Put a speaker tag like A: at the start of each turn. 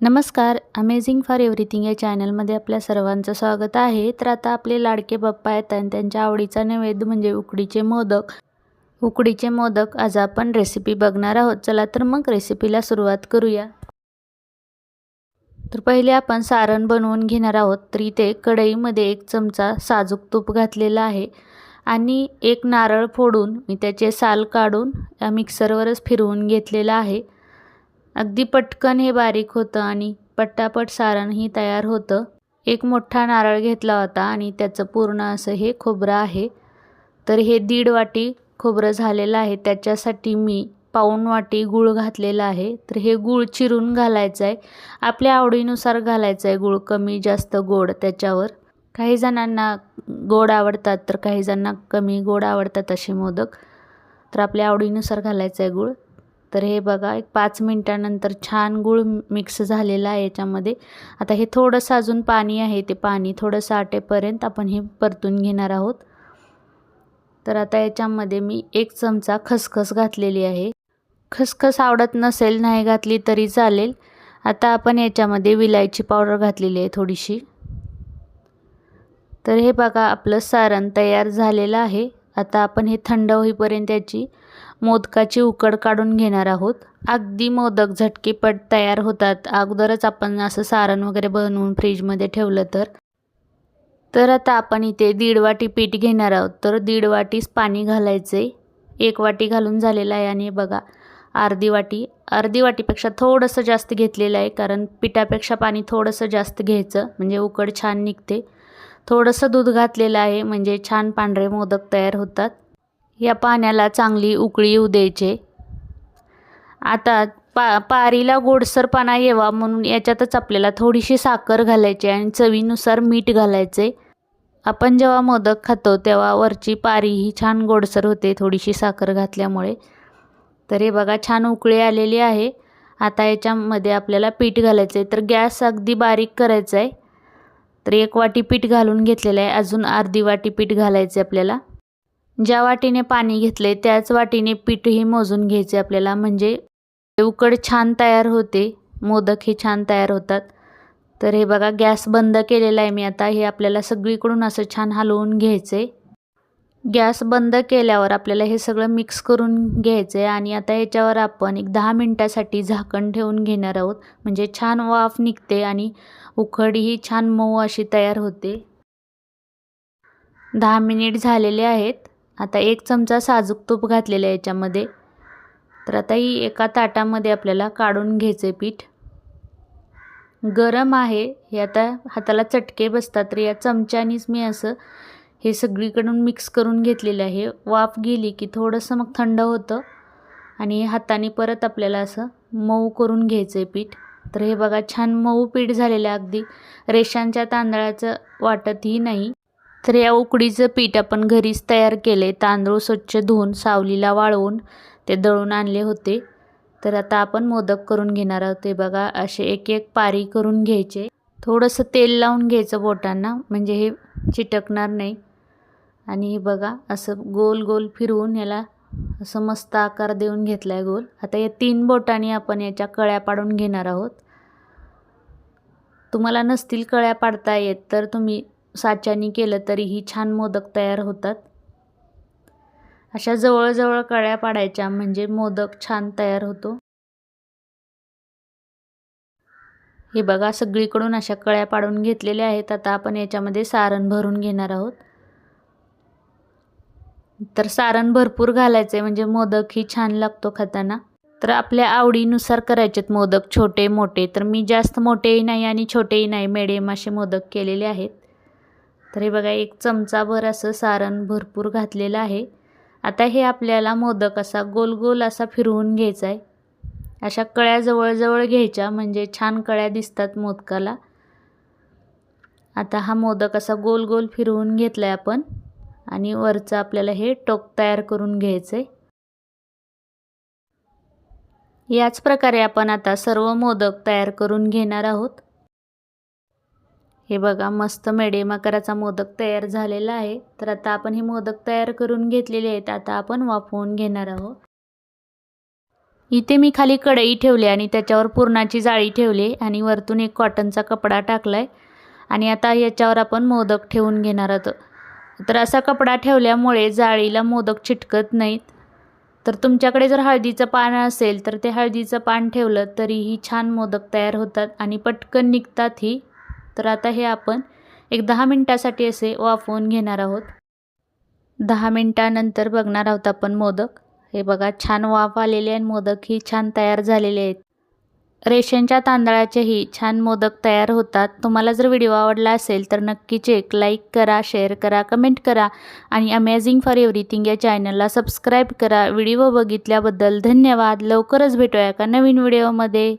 A: नमस्कार amazing for everything या चॅनलमध्ये आपल्या सर्वांचं स्वागत आहे. तर आता आपले लाडके बाप्पा आहेत आणि त्यांच्या आवडीचा नैवेद्य म्हणजे उकडीचे मोदक. उकडीचे मोदक आज आपण रेसिपी बघणार आहोत. चला तर मग रेसिपीला सुरुवात करूया. तर पहिले आपण सारण बनवून घेणार आहोत. तर इथे कढईमध्ये एक चमचा साजूक तूप घातलेला आहे आणि एक नारळ फोडून मी त्याचे साल काढून या मिक्सरवरच फिरवून घेतलेलं आहे. अगदी पटकन हे बारीक होतं आणि पट्टापट सारणही तयार होतं. एक मोठा नारळ घेतला होता आणि त्याचं पूर्ण असं हे खोबरं आहे. तर हे दीड वाटी खोबरं झालेलं आहे. त्याच्यासाठी मी पाऊण वाटी गूळ घातलेला आहे. तर हे गूळ चिरून घालायचं आहे आपल्या आवडीनुसार घालायचं आहे गूळ कमी जास्त गोड त्याच्यावर. काही जणांना गोड आवडतात तर काही जणांना कमी गोड आवडतात असे मोदक. तर आपल्या आवडीनुसार घालायचं आहे गूळ. तर हे बघा एक पाच मिनटानंतर छान गूळ मिक्स झालेला आहे याच्यामध्ये. आता हे थोडंसं अजून पाणी आहे ते पाणी थोडंसं आटेपर्यंत आपण हे परतून घेणार आहोत. तर आता याच्यामध्ये मी एक चमचा खसखस घातलेली आहे. खसखस आवडत नसेल नाही घातली तरी चालेल. आता आपण याच्यामध्ये विलायची पावडर घातलेली आहे थोडीशी. तर हे बघा आपलं सारण तयार झालेलं आहे. आता आपण हे थंड होईपर्यंत याची मोदकाची उकड काढून घेणार आहोत. अगदी मोदक झटकीपट तयार होतात. अगोदरच आपण असं सारण वगैरे बनवून फ्रीजमध्ये ठेवलं तर. तर आता आपण इथे दीड वाटी पीठ घेणार आहोत. तर दीड वाटीच पाणी घालायचे. एक वाटी घालून झालेलं आहे आणि बघा अर्धी वाटी. अर्धी वाटीपेक्षा थोडंसं जास्त घेतलेलं आहे कारण पिठापेक्षा पाणी थोडंसं जास्त घ्यायचं म्हणजे उकड छान निघते. थोडंसं दूध घातलेलं आहे म्हणजे छान पांढरे मोदक तयार होतात. या पाण्याला चांगली उकळी येऊ द्यायचे. आता पा पारीला गोडसरपणा येवा म्हणून याच्यातच आपल्याला थोडीशी साखर घालायची आणि चवीनुसार मीठ घालायचे. आपण जेव्हा मोदक खातो तेव्हा वरची पारी ही छान गोडसर होते थोडीशी साखर घातल्यामुळे. तर हे बघा छान उकळी आलेली आहे. आता याच्यामध्ये आपल्याला पीठ घालायचं आहे तर गॅस अगदी बारीक करायचा आहे तर एक वाटी पीठ घालून घेतलेलं आहे. अजून अर्धी वाटी पीठ घालायचं आहे आपल्याला. ज्या वाटीने पाणी घेतले त्याच वाटीने पीठही मोजून घ्यायचे आपल्याला. म्हणजे उकड छान तयार होते मोदक हे छान तयार होतात. तर हे बघा गॅस बंद केलेला आहे मी आता. हे आपल्याला सगळीकडून असं छान हलवून घ्यायचं आहे गॅस बंद केल्यावर आपल्याला हे सगळं मिक्स करून घ्यायचं आहे आणि आता ह्याच्यावर आपण एक दहा मिनटासाठी झाकण ठेवून घेणार आहोत. म्हणजे छान वाफ निघते आणि उकड ही छान मऊ अशी तयार होते. दहा मिनिट झालेले आहेत. आता एक चमचा साजूक तूप घातलेलं आहे याच्यामध्ये. तर आता ही एका ताटामध्ये आपल्याला काढून घ्यायचं आहे पीठ. गरम आहे हे आता हाताला चटके बसतात तर या चमच्यानीच मी असं हे सगळीकडून मिक्स करून घेतलेलं आहे. वाफ गेली की थोडंसं मग थंड होतं आणि हाताने परत आपल्याला असं मऊ करून घ्यायचं आहे पीठ. तर हे बघा छान मऊ पीठ झालेलं आहे अगदी. रेशांच्या तांदळाचं वाटतही नाही. तर या उकडीचं पीठ आपण घरीच तयार केले तांदूळ स्वच्छ धुवून सावलीला वाळवून ते दळून आणले होते. तर आता आपण मोदक करून घेणार आहोत. ते बघा असे एक एक पारी करून घ्यायचे. थोडंसं तेल लावून घ्यायचं बोटांना म्हणजे हे चिटकणार नाही. आणि हे बघा असं गोल गोल फिरवून याला असं मस्त आकार देऊन घेतला आहे गोल. आता या तीन बोटांनी आपण याच्या कळ्या पाडून घेणार आहोत. तुम्हाला नसतील कळ्या पाडता येत तर तुम्ही साच्यानी केलं तरीही छान मोदक तयार होतात. अशा जवळजवळ कळ्या पाडायच्या म्हणजे मोदक छान तयार होतो. हे बघा सगळीकडून अशा कळ्या पाडून घेतलेल्या आहेत. आता आपण याच्यामध्ये सारण भरून घेणार आहोत. तर सारण भरपूर घालायचं आहे म्हणजे मोदक ही छान लागतो खाताना. तर आपल्या आवडीनुसार करायचेत मोदक छोटे मोठे. तर मी जास्त मोठेही नाही आणि छोटेही नाही मिडियम असे मोदक केलेले आहेत. तर हे बघा एक चमचाभर असं सारण भरपूर घातलेलं आहे. आता हे आपल्याला मोदक असा गोल गोल असा फिरवून घ्यायचा आहे. अशा कळ्या जवळजवळ घ्यायच्या म्हणजे छान कळ्या दिसतात मोदकाला. आता हा मोदक असा गोल गोल फिरवून घेतला आहे आपण. आणि वरचं आपल्याला हे टोक तयार करून घ्यायचं आहे याच प्रकारे आपण आता सर्व मोदक तयार करून घेणार आहोत. हे बघा मस्त मेडियम आकाराचा मोदक तयार झालेला आहे. तर आता आपण हे मोदक तयार करून घेतलेले आहेत. आता आपण वाफवून घेणार आहोत. इथे मी खाली कढई ठेवली आणि त्याच्यावर पुरणाची जाळी ठेवली आणि वरतून एक कॉटनचा कपडा टाकला आहे आणि आता याच्यावर आपण मोदक ठेवून घेणार आहोत. तर असा कपडा ठेवल्यामुळे जाळीला मोदक चिटकत नाहीत. तर तुमच्याकडे जर हळदीचं पान असेल तर ते हळदीचं पान ठेवलं तरीही छान मोदक तयार होतात आणि पटकन निघतातही तर आता हे आपण एक दहा मिनटासाठी असे वाफवून घेणार आहोत. दहा मिनटानंतर बघणार आहोत आपण मोदक. हे बघा छान वाफ आलेले आणि मोदक ही छान तयार झालेले आहेत. रेशनच्या तांदळाचेही छान मोदक तयार होतात. तुम्हाला जर व्हिडिओ आवडला असेल तर नक्कीच एक लाईक करा शेअर करा कमेंट करा आणि अमेझिंग फॉर एव्हरीथिंग या चॅनलला सबस्क्राईब करा. व्हिडिओ बघितल्याबद्दल धन्यवाद. लवकरच भेटूया का नवीन व्हिडिओमध्ये.